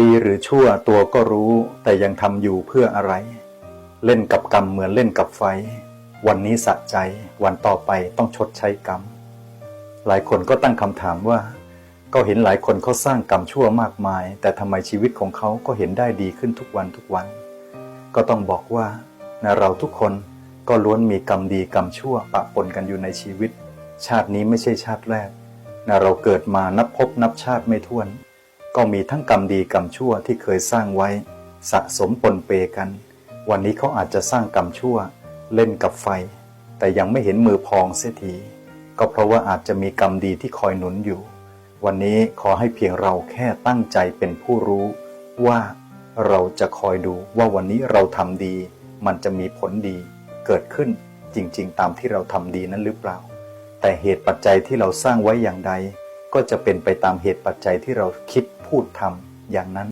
ดีหรือชั่วตัวก็รู้ แต่ยังทำอยู่เพื่ออะไร เล่นกับกรรมเหมือนเล่นกับไฟ วันนี้สะใจวันต่อไปต้องชดใช้กรรม หลายคนก็ตั้งคำถามว่า ก็เห็นหลายคนเขาสร้างกรรมชั่วมากมาย แต่ทำไมชีวิตของเขาก็เห็นได้ดีขึ้นทุกวันทุกวัน ก็ต้องบอกว่านะเราทุกคนก็ล้วนมีกรรมดีกรรมชั่วปะปนกันอยู่ในชีวิต ชาตินี้ไม่ใช่ชาติแรกนะเราเกิดมานับพบนับชาติไม่ถ้วน ก็มีทั้งกรรมดีกรรมชั่วที่เคยสร้างไว้ สะสมปนเปกัน วันนี้เขาอาจจะสร้างกรรมชั่ว เล่นกับไฟ แต่ยังไม่เห็นมือพองเสียทีก็เพราะว่าอาจจะมีกรรมดีที่คอยหนุนอยู่ วันนี้ขอให้เพียงเราแค่ตั้งใจเป็นผู้รู้ ว่าเราจะคอยดูว่าวันนี้เราทำดี มันจะมีผลดี เกิดขึ้นจริง ๆ ตามที่เราทำดีนั้นหรือเปล่า แต่เหตุปัจจัยที่เราสร้างไว้อย่างใด ก็จะเป็นไปตามเหตุปัจจัยที่เราคิด พูดทำอย่างนั้น